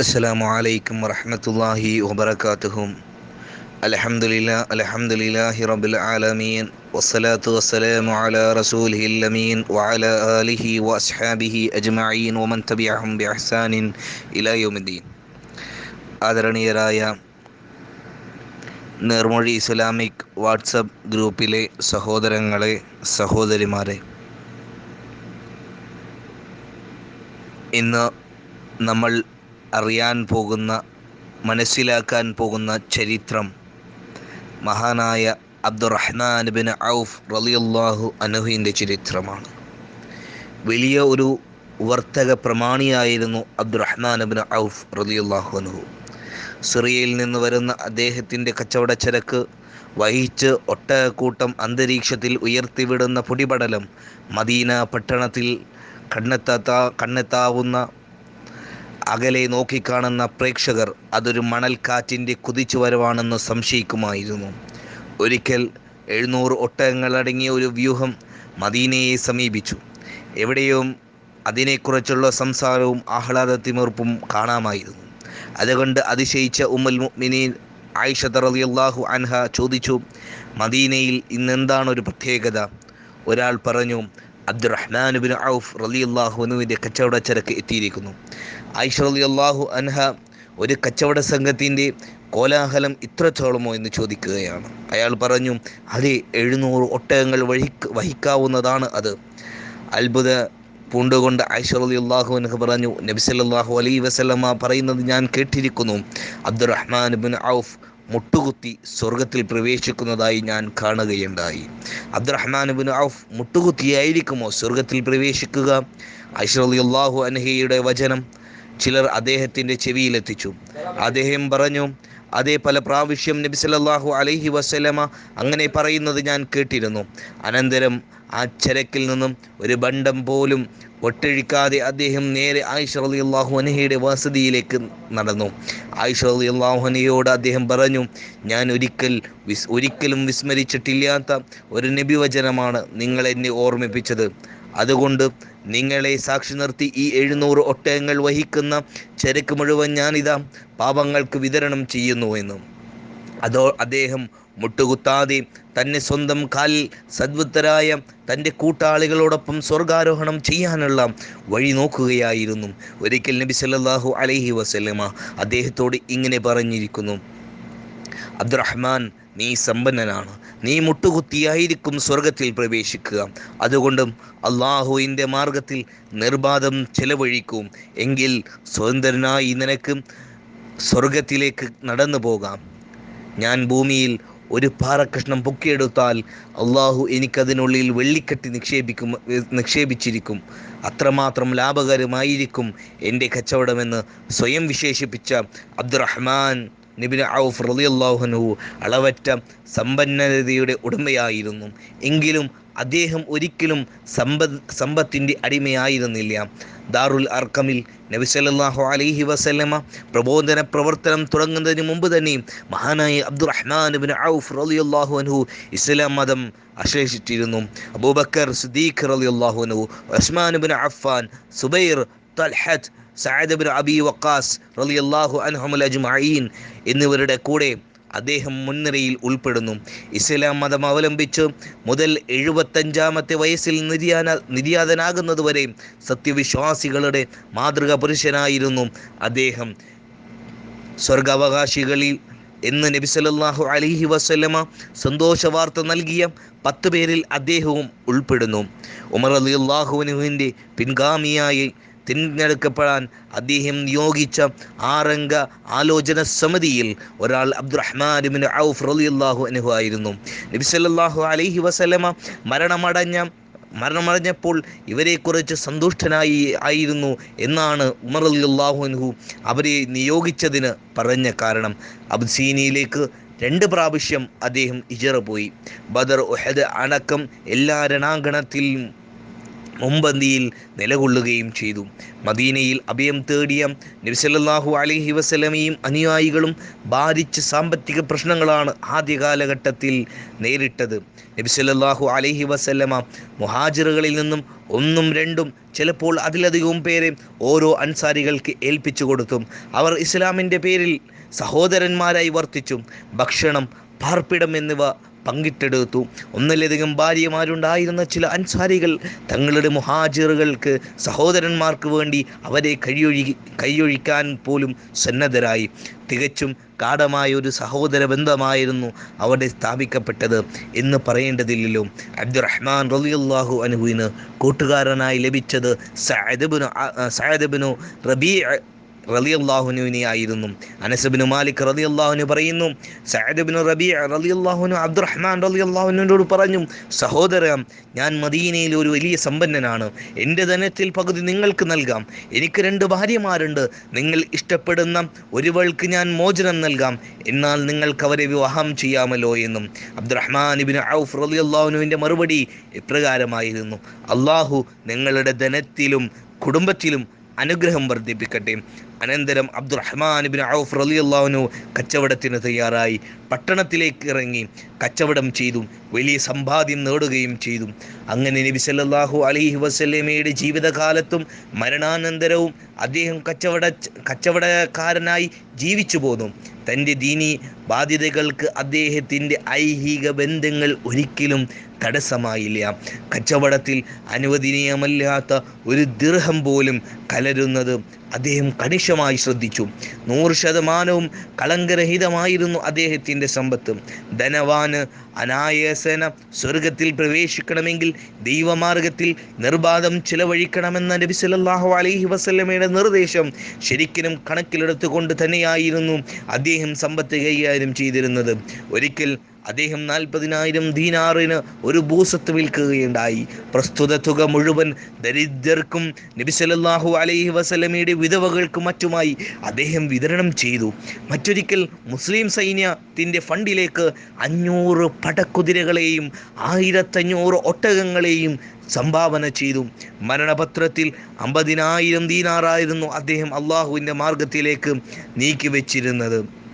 السلام عليكم ورحمة الله وبركاته الحمد لله الحمد لله رب العالمين والصلاة والسلام على رسوله الأمين وعلى آله وأصحابه أجمعين ومن تبعهم بإحسان إلى يوم الدين ആദരണീയരായ നിർമൊഴി Islamic WhatsApp ഗ്രൂപ്പിലെ സഹോദരങ്ങളെ സഹോദരിമാരെ ഇന്ന് നമ്മൾ അറിയാൻ പോകുന്ന മനസ്സിലാക്കാൻ പോകുന്ന ചരിത്രം മഹാനായ അബ്ദുറഹ്മാൻ ബിൻ ഔഫ് റളിയല്ലാഹു അനഹുവിന്റെ ചരിത്രമാണ്. വലിയ ഒരു വർത്തക പ്രമാണിയായിരുന്നു അബ്ദുറഹ്മാൻ ബിൻ ഔഫ് റളിയല്ലാഹു അനഹു സിറിയയിൽ നിന്ന് വരുന്ന അദ്ദേഹത്തിന്റെ കച്ചവടച്ചരക്ക് വഹിച്ച് ഒട്ടകൂട്ടം അന്തരീക്ഷത്തിൽ ഉയർത്തിവിടുന്ന പൊടിപടലം മദീന പട്ടണത്തിൽ കണ്ണെത്താത്ത കണ്ണെത്താവുന്ന അകലെ നോക്കിക്കാണുന്ന പ്രേക്ഷകർ അതൊരു മണൽക്കാറ്റിന്റെ കുതിച്ചുവരവാണെന്ന് സംശയിക്കുമായിരുന്നു. ഒരിക്കൽ എഴുന്നൂറ് ഒട്ടകങ്ങളടങ്ങിയ ഒരു വ്യൂഹം മദീനയെ സമീപിച്ചു. എവിടെയും അതിനെക്കുറിച്ചുള്ള സംസാരവും ആഹ്ലാദത്തിമിർപ്പും കാണാമായിരുന്നു. അതുകൊണ്ട് അതിശയിച്ച ഉമ്മൽ മുഅ്മിനീൻ ആയിഷ തറലിയല്ലാഹു അൻഹ ചോദിച്ചു മദീനയിൽ ഇന്നെന്താണ് ഒരു പ്രത്യേകത? ഒരാൾ പറഞ്ഞു അബ്ദുറഹ്മാൻ ബിൻ ഔഫ് റളിയല്ലാഹുനുവിന്റെ കച്ചവട ചരക്ക് എത്തിയിരിക്കുന്നു. ആയിഷ അള്ളാഹു അൻഹ ഒരു കച്ചവട സംഘത്തിന്റെ കോലാഹലം ഇത്രത്തോളമോ എന്ന് ചോദിക്കുകയാണ്. അയാൾ പറഞ്ഞു അതെ എഴുന്നൂറ് ഒട്ടകങ്ങൾ വഹി വഹിക്കാവുന്നതാണ് അത്. അത്ഭുത പൂണ്ടുകൊണ്ട് ആയിഷ അള്ളാഹു അൻഹ പറഞ്ഞു നബിസല്ലാഹു അലൈ വസല്ലമ പറയുന്നത് ഞാൻ കേട്ടിരിക്കുന്നു. അബ്ദുറഹ്മാൻ ബിൻ ഔഫ് മുട്ടുകുത്തി സ്വർഗത്തിൽ പ്രവേശിക്കുന്നതായി ഞാൻ കാണുകയുണ്ടായി. അബ്ദുറഹ്മാൻ ബിൻ ഔഫ് മുട്ടുകുത്തിയായിരിക്കുമോ സ്വർഗത്തിൽ പ്രവേശിക്കുക? ഐഷറലിയല്ലാഹു അൻഹയുടെ വചനം ചിലർ അദ്ദേഹത്തിന്റെ ചെവിയിലെത്തിച്ചു. അദ്ദേഹം പറഞ്ഞു അതേ പല പ്രാവശ്യം നബി സല്ലല്ലാഹു അലൈഹി വസ്ലമ അങ്ങനെ പറയുന്നത് ഞാൻ കേട്ടിരുന്നു. അനന്തരം ആ ചരക്കിൽ നിന്നും ഒരു ബണ്ടം പോലും ഒട്ടഴിക്കാതെ അദ്ദേഹം നേരെ ആയിഷ അലി അള്ളാഹു അനഹയുടെ വസതിയിലേക്ക് നടന്നു. ആയിഷ അലി അള്ളാഹു അദ്ദേഹം പറഞ്ഞു ഞാൻ ഒരിക്കൽ വിസ് ഒരിക്കലും വിസ്മരിച്ചിട്ടില്ലാത്ത ഒരു നബിവചനമാണ് നിങ്ങൾ എന്നെ ഓർമ്മിപ്പിച്ചത്. അതുകൊണ്ട് നിങ്ങളെ സാക്ഷി നിർത്തി ഈ എഴുന്നൂറ് ഒട്ടകങ്ങൾ വഹിക്കുന്ന ചരക്ക് മുഴുവൻ ഞാനിതാ പാപങ്ങൾക്ക് വിതരണം ചെയ്യുന്നു എന്നും. അതോ അദ്ദേഹം മുട്ടുകുത്താതെ തന്നെ സ്വന്തം കാലിൽ സദ്വത്തരായ തന്റെ കൂട്ടാളികളോടൊപ്പം സ്വർഗാരോഹണം ചെയ്യാനുള്ള വഴി നോക്കുകയായിരുന്നു. ഒരിക്കൽ നബി സല്ലാഹു അലൈഹി വസല്ലമ അദ്ദേഹത്തോട് ഇങ്ങനെ പറഞ്ഞിരിക്കുന്നു. അബ്ദുറഹ്മാൻ നീ സമ്പന്നനാണ്. നീ മുട്ടുകുത്തിയായിരിക്കും സ്വർഗത്തിൽ പ്രവേശിക്കുക. അതുകൊണ്ടും അള്ളാഹുവിന്റെ മാർഗത്തിൽ നിർബാധം ചെലവഴിക്കും. എങ്കിൽ സ്വതന്ത്രനായി നിനക്ക് സ്വർഗത്തിലേക്ക് നടന്നു പോകാം. ഞാൻ ഭൂമിയിൽ ഒരു പാറക്കഷ്ണം പൊക്കിയെടുത്താൽ അള്ളാഹു എനിക്കതിനുള്ളിൽ വെള്ളിക്കെട്ടി നിക്ഷേപിക്കും നിക്ഷേപിച്ചിരിക്കും. അത്രമാത്രം ലാഭകരമായിരിക്കും എന്റെ കച്ചവടമെന്ന് സ്വയം വിശേഷിപ്പിച്ച അബ്ദുറഹ്മാൻ നിബിൻ ഔഫ് റളിയല്ലാഹുനു അളവറ്റ സമ്പന്നതയുടെ ഉടമയായിരുന്നു. എങ്കിലും അദ്ദേഹം ഒരിക്കലും സമ്പത് സമ്പത്തിന്റെ അടിമയായിരുന്നില്ല. ദാറുൽ അർക്കമിൽ നബി സല്ലല്ലാഹു അലൈഹി വസല്ലമ പ്രബോധന പ്രവർത്തനം തുടങ്ങുന്നതിന് മുമ്പ് തന്നെ മഹാനായ അബ്ദുറഹ്മാൻ ബിൻ ഔഫ് റളിയല്ലാഹു അൻഹു ഇസ്ലാം മതം അശേഷിച്ചിരുന്നു അബൂബക്കർ സുദീഖ് റളിയല്ലാഹു അൻഹു Usman bin Affan Zubair Talha Saad bin Abi Waqqas റളിയല്ലാഹു അൻഹമുൽ അജ്മഈൻ എന്നിവരുടെ കൂടെ അദ്ദേഹം മുൻനിരയിൽ ഉൾപ്പെടുന്നു. ഇസ്ലാം മതം അവലംബിച്ച് മുതൽ എഴുപത്തഞ്ചാമത്തെ വയസ്സിൽ നിര്യാന നിര്യാതനാകുന്നതുവരെ സത്യവിശ്വാസികളുടെ മാതൃക പുരുഷനായിരുന്നു അദ്ദേഹം. സ്വർഗാവകാശികളിൽ എന്ന് നബി സല്ലല്ലാഹു അലൈഹി വസല്ലമ സന്തോഷ വാർത്ത നൽകിയ പത്ത് പേരിൽ അദ്ദേഹവും ഉൾപ്പെടുന്നു. ഉമർ അലി അള്ളാഹുവിനുവിന്റെ പിൻഗാമിയായി തിരഞ്ഞെടുക്കപ്പെടാൻ അദ്ദേഹം നിയോഗിച്ച ആറംഗ ആലോചന സമിതിയിൽ ഒരാൾ അബ്ദുറഹ്മാൻ ഔഫ് റളിയല്ലാഹു അൻഹു ആയിരുന്നു. നബി സല്ലല്ലാഹു അലൈഹി വസല്ലമ മരണമടഞ്ഞ മരണമടഞ്ഞപ്പോൾ ഇവരെക്കുറിച്ച് സന്തുഷ്ടനായി ആയിരുന്നു എന്നാണ് ഉമർ അലിയുല്ലാഹു അൻഹു അവരെ നിയോഗിച്ചതിന് പറഞ്ഞ കാരണം. അബ്സീനിയിലേക്ക് രണ്ട് പ്രാവശ്യം അദ്ദേഹം ഇജറ പോയി. ബദർ ഉഹദ് അടക്കം എല്ലാ രണാങ്കണത്തിലും മുമ്പന്തിയിൽ നിലകൊള്ളുകയും ചെയ്തു. മദീനയിൽ അഭയം തേടിയ നബിസല്ലാഹു അലഹി വസലമയും അനുയായികളും ബാധിച്ച സാമ്പത്തിക പ്രശ്നങ്ങളാണ് ആദ്യ കാലഘട്ടത്തിൽ നേരിട്ടത്. നബിസല്ലാഹു അലഹി വസല്ലമ മുഹാജിറുകളിൽ നിന്നും ഒന്നും രണ്ടും ചിലപ്പോൾ അതിലധികവും പേരെ ഓരോ അൻസാരികൾക്ക് ഏൽപ്പിച്ചു കൊടുത്തും. അവർ ഇസ്ലാമിന്റെ പേരിൽ സഹോദരന്മാരായി വർത്തിച്ചു. ഭക്ഷണം പാർപ്പിടം എന്നിവ പങ്കിട്ടെടുത്തു. ഒന്നിലധികം ഭാര്യമാരുണ്ടായിരുന്ന ചില അൻസാരികൾ തങ്ങളുടെ മുഹാജിറുകൾക്ക് സഹോദരന്മാർക്ക് വേണ്ടി അവരെ കഴിയൊഴി കൈയൊഴിക്കാൻ പോലും സന്നദ്ധരായി. തികച്ചും കാടമായ ഒരു സഹോദര ബന്ധമായിരുന്നു അവിടെ സ്ഥാപിക്കപ്പെട്ടത് എന്ന് പറയേണ്ടതില്ലല്ലോ. അബ്ദുറഹ്മാൻ റലിയല്ലാഹു അനുഹുവിന് കൂട്ടുകാരനായി ലഭിച്ചത് സഅദബിനു സഅദബിനു റബീ റലിയല്ലാഹുനുവിനെ ആയിരുന്നു അനസബിന് മാലിക് റലി അള്ളാഹുനു പറയുന്നു സഹദബിന് റബി റലി അള്ളാഹുനു അബ്ദുറഹ്മാൻ റലി അള്ളാഹുനോട് പറഞ്ഞു സഹോദര ഞാൻ മദീനയിൽ ഒരു വലിയ സമ്പന്നനാണ്. എന്റെ ധനത്തിൽ പകുതി നിങ്ങൾക്ക് നൽകാം. എനിക്ക് രണ്ട് ഭാര്യമാരുണ്ട്. നിങ്ങൾ ഇഷ്ടപ്പെടുന്ന ഒരുവൾക്ക് ഞാൻ മോചനം നൽകാം. എന്നാൽ നിങ്ങൾക്ക് അവരെ വിവാഹം ചെയ്യാമല്ലോ എന്നും. അബ്ദുറഹ്മാൻ ഇബിൻ ഔഫ് റലി അള്ളാഹുനുവിന്റെ മറുപടി ഇപ്രകാരമായിരുന്നു അള്ളാഹു നിങ്ങളുടെ ധനത്തിലും കുടുംബത്തിലും അനുഗ്രഹം വർദ്ധിപ്പിക്കട്ടെ. അനന്തരം അബ്ദുറഹ്മാൻ ബിൻ ഔഫ് റലിയല്ലാഹുനു കച്ചവടത്തിന് തയ്യാറായി. പട്ടണത്തിലേക്ക് ഇറങ്ങി കച്ചവടം ചെയ്തു. വലിയ സമ്പാദ്യം നേടുകയും ചെയ്തു. അങ്ങനെ നബി സല്ലല്ലാഹു അലൈഹി വസല്ലമയുടെ ജീവിതകാലത്തും മരണാനന്തരവും അദ്ദേഹം കച്ചവട കച്ചവടക്കാരനായി ജീവിച്ചു പോന്നു. തന്റെ ദീനി ബാധ്യതകൾക്ക് അദ്ദേഹത്തിന്റെ ഐഹിക ബന്ധങ്ങൾ ഒരിക്കലും തടസ്സമായില്ല. കച്ചവടത്തിൽ അനുവദനീയമല്ലാത്ത ഒരു ദീർഘം പോലും കലരുന്നത് അദ്ദേഹം കണിശമായി ശ്രദ്ധിച്ചു. നൂറ് ശതമാനവും കളങ്കരഹിതമായിരുന്നു അദ്ദേഹത്തിന്റെ സമ്പത്ത്. ധനവാന് അനായാസന സ്വർഗത്തിൽ പ്രവേശിക്കണമെങ്കിൽ ദൈവമാർഗത്തിൽ നിർബാധം ചിലവഴിക്കണമെന്ന നബി സല്ലാഹു അലൈഹി വസല്ലമയുടെ നിർദ്ദേശം ശരിക്കും കണക്കിലെടുത്തുകൊണ്ട് തന്നെയായിരുന്നു അദ്ദേഹം സമ്പത്ത് കൈകാര്യം ചെയ്തിരുന്നത്. ഒരിക്കൽ അദ്ദേഹം നാൽപ്പതിനായിരം ദീനാറിന് ഒരു ഭൂസത്ത് വിൽക്കുകയുണ്ടായി. പ്രസ്തുത തുക മുഴുവൻ ദരിദ്രർക്കും നബിസലല്ലാഹു അലൈഹി വസല്ലമയുടെ വിധവകൾക്കും മറ്റുമായി അദ്ദേഹം വിതരണം ചെയ്തു. മറ്റൊരിക്കൽ മുസ്ലിം സൈന്യത്തിന്റെ ഫണ്ടിലേക്ക് അഞ്ഞൂറ് പടക്കുതിരകളെയും ആയിരത്തഞ്ഞൂറ് ഒട്ടകങ്ങളെയും സംഭാവന ചെയ്തു. മരണപത്രത്തിൽ അമ്പതിനായിരം ദീനാറായിരുന്നു അദ്ദേഹം അള്ളാഹുവിന്റെ മാർഗത്തിലേക്ക് നീക്കി വെച്ചിരുന്നത്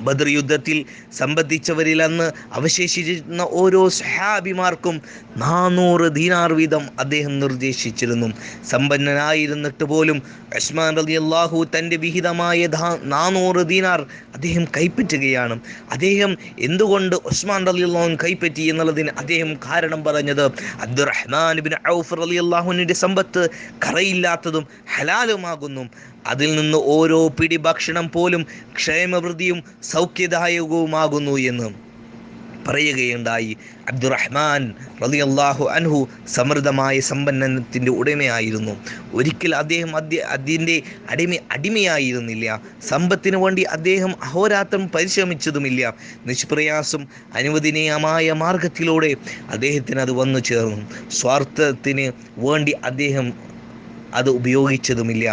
ബദർ യുദ്ധത്തിൽ സംബന്ധിച്ചവരിൽ അന്ന് അവശേഷിച്ചിരുന്ന ഓരോ സഹാബിമാർക്കും നാനൂറ് ദീനാർ വീതം അദ്ദേഹം നിർദ്ദേശിച്ചിരുന്നു. സമ്പന്നനായിരുന്നിട്ട് പോലും ഉസ്മാൻ അലി അള്ളാഹു തന്റെ വിഹിതമായ നാനൂറ് ദീനാർ അദ്ദേഹം കൈപ്പറ്റുകയാണ്. അദ്ദേഹം എന്തുകൊണ്ട് ഉസ്മാൻ അലി അള്ളാഹു കൈപ്പറ്റി എന്നുള്ളതിന് അദ്ദേഹം കാരണം പറഞ്ഞത് അബ്ദുറഹ്മാൻ ബിൻ ഔഫ് അലി അള്ളാഹുവിന്റെ സമ്പത്ത് കറയില്ലാത്തതും ഹലാലുമാകുന്നു. അതിൽ നിന്ന് ഓരോ പിടി ഭക്ഷണം പോലും ക്ഷേമവൃദ്ധിയും സൗഖ്യദായകവുമാകുന്നു എന്ന് പറയുകയുണ്ടായി. അബ്ദുറഹ്മാൻ റലി അള്ളാഹു അൻഹു സമൃദ്ധമായ സമ്പന്നത്തിന്റെ ഉടമയായിരുന്നു. ഒരിക്കൽ അദ്ദേഹം അതിന്റെ അടിമ അടിമയായിരുന്നില്ല. സമ്പത്തിന് വേണ്ടി അദ്ദേഹം അഹോരാത്രം പരിശ്രമിച്ചതുമില്ല. നിഷ്പ്രയാസം അനുവദനീയമായ മാർഗത്തിലൂടെ അദ്ദേഹത്തിന് അത് വന്നു ചേർന്നു. സ്വാർത്ഥത്തിന് വേണ്ടി അദ്ദേഹം അത് ഉപയോഗിച്ചതുമില്ല.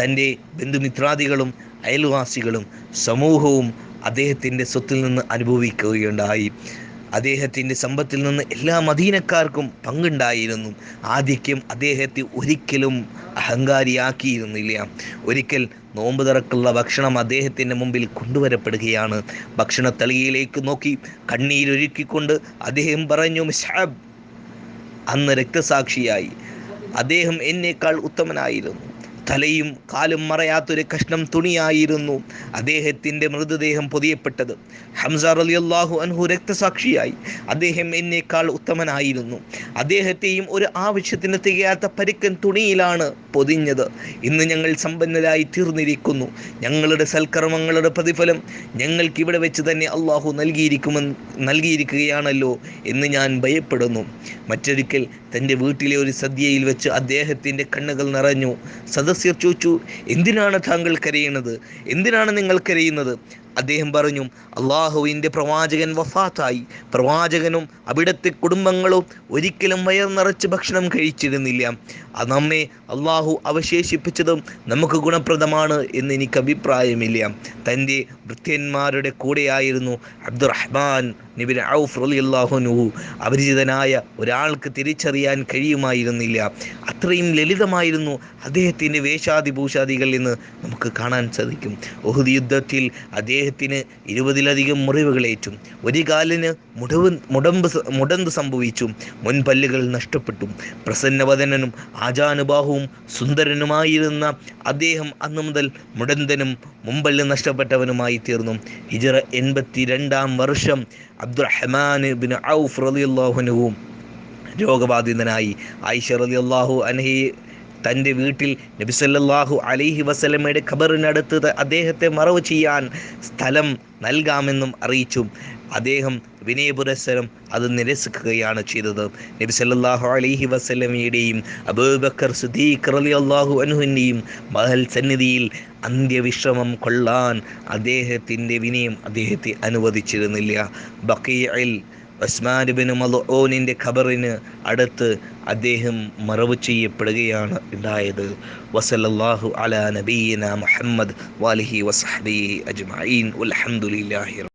തന്റെ ബന്ധുമിത്രാദികളും അയൽവാസികളും സമൂഹവും അദ്ദേഹത്തിന്റെ സ്വത്തിൽ നിന്ന് അനുഭവിക്കുകയുണ്ടായി. അദ്ദേഹത്തിന്റെ സമ്പത്തിൽ നിന്ന് എല്ലാ മദീനക്കാർക്കും പങ്കുണ്ടായിരുന്നു. ആധിക്യം അദ്ദേഹത്തെ ഒരിക്കലും അഹങ്കാരിയാക്കിയിരുന്നില്ല. ഒരിക്കൽ നോമ്പ് തുറക്കുള്ള ഭക്ഷണം അദ്ദേഹത്തിന്റെ മുമ്പിൽ കൊണ്ടുവരപ്പെടുകയാണ്. ഭക്ഷണത്തളികയിലേക്ക് നോക്കി കണ്ണീരൊരുക്കിക്കൊണ്ട് അദ്ദേഹം പറഞ്ഞു അന്ന് രക്തസാക്ഷിയായി. അദ്ദേഹം എന്നേക്കാൾ ഉത്തമനായിരുന്നു. തലയും കാലും മറയാത്തൊരു കഷ്ണം തുണിയായിരുന്നു അദ്ദേഹത്തിന്റെ മൃതദേഹം പൊതിയപ്പെട്ടത്. ഹംസ റളിയല്ലാഹു അൻഹു രക്തസാക്ഷിയായി. അദ്ദേഹം എന്നേക്കാൾ ഉത്തമനായിരുന്നു. അദ്ദേഹത്തെയും ഒരു ആവശ്യത്തിന് തികയാത്ത പരിക്കൻ തുണിയിലാണ് പൊതിഞ്ഞത്. ഇന്ന് ഞങ്ങൾ സമ്പന്നരായി തീർന്നിരിക്കുന്നു. ഞങ്ങളുടെ സൽക്കർമ്മങ്ങളുടെ പ്രതിഫലം ഞങ്ങൾക്ക് ഇവിടെ വെച്ച് തന്നെ അള്ളാഹു നൽകിയിരിക്കുമെന്ന് നൽകിയിരിക്കുകയാണല്ലോ എന്ന് ഞാൻ ഭയപ്പെടുന്നു. മറ്റൊരിക്കൽ തന്റെ വീട്ടിലെ ഒരു സദ്യയിൽ വെച്ച് അദ്ദേഹത്തിന്റെ കണ്ണുകൾ നിറഞ്ഞു. സദസ്യർ ചോദിച്ചു എന്തിനാണ് താങ്കൾ കരയുന്നത്? എന്തിനാണ് നിങ്ങൾ കരയുന്നത്? അദ്ദേഹം പറഞ്ഞു അള്ളാഹുവിന്റെ പ്രവാചകൻ വഫാത്തായി. പ്രവാചകനും അവിടുത്തെ കുടുംബങ്ങളും ഒരിക്കലും വയർ നിറച്ച് ഭക്ഷണം കഴിച്ചിരുന്നില്ല. അത് നമ്മെ അള്ളാഹു അവശേഷിപ്പിച്ചതും നമുക്ക് ഗുണപ്രദമാണ് എന്ന് എനിക്ക് അഭിപ്രായമില്ല. തന്റെ വൃത്യന്മാരുടെ കൂടെയായിരുന്നു അബ്ദുറഹ്മാൻ നിബിൻ ഔഫ് റളിയല്ലാഹുനു അപരിചിതനായ ഒരാൾക്ക് തിരിച്ചറിയാൻ കഴിയുമായിരുന്നില്ല. അത്രയും ലളിതമായിരുന്നു അദ്ദേഹത്തിന്റെ വേഷാദിഭൂഷാദികൾ എന്ന് നമുക്ക് കാണാൻ സാധിക്കും. ഒഹുദ് യുദ്ധത്തിൽ അദ്ദേഹത്തിന് ഇരുപതിലധികം മുറിവുകളേറ്റും ഒരു കാലിന് മുടവ് മുടമ്പ് മുടന്ത് സംഭവിച്ചു. മുൻപല്ലുകൾ നഷ്ടപ്പെട്ടു. പ്രസന്നവദനനും ആജാനുബാഹുവും സുന്ദരനുമായിരുന്ന അദ്ദേഹം അന്നു മുതൽ മുടന്തനും മുമ്പല്ല് നഷ്ടപ്പെട്ടവനുമായി തീർന്നു. ഹിജറ എൺപത്തി രണ്ടാം വർഷം അബ്ദുറഹ്മാൻ ബിൻ ഔഫ് റലിയുള്ളാഹുനുവും രോഗബാധിതനായി. ആയിഷ റളിയല്ലാഹു അൻഹി തന്റെ വീട്ടിൽ നബിസല്ലാഹു അലൈഹി വസല്ലമയുടെ ഖബറിനടുത്ത് അദ്ദേഹത്തെ മറവ് ചെയ്യാൻ സ്ഥലം നൽകാമെന്നും അറിയിച്ചു. അദ്ദേഹം വിനയപുരസ്സരം അത് നിരസിക്കുകയാണ് ചെയ്തത്. നബി സല്ലല്ലാഹു അലൈഹി വസല്ലമയുടെയും അബൂബക്കർ സുദീഖ് അലി അള്ളാഹു അൻഹുവിന്റെയും മഹൽ സന്നിധിയിൽ അന്ത്യവിശ്രമം കൊള്ളാൻ അദ്ദേഹത്തിന്റെ വിനയം അദ്ദേഹത്തെ അനുവദിച്ചിരുന്നില്ല. ബക്കീൽ ഉസ്മാൻ ബിൻ മൽഊനിന്റെ ഖബറിന് അടുത്ത് അദ്ദേഹം മറവ് ചെയ്യപ്പെടുകയാണ് ഉണ്ടായത്. വസല്ലല്ലാഹു അലാ നബീന മുഹമ്മദ് വാലിഹി വസഹബി അജ്മഈൻ. വൽഹംദുലില്ലാഹി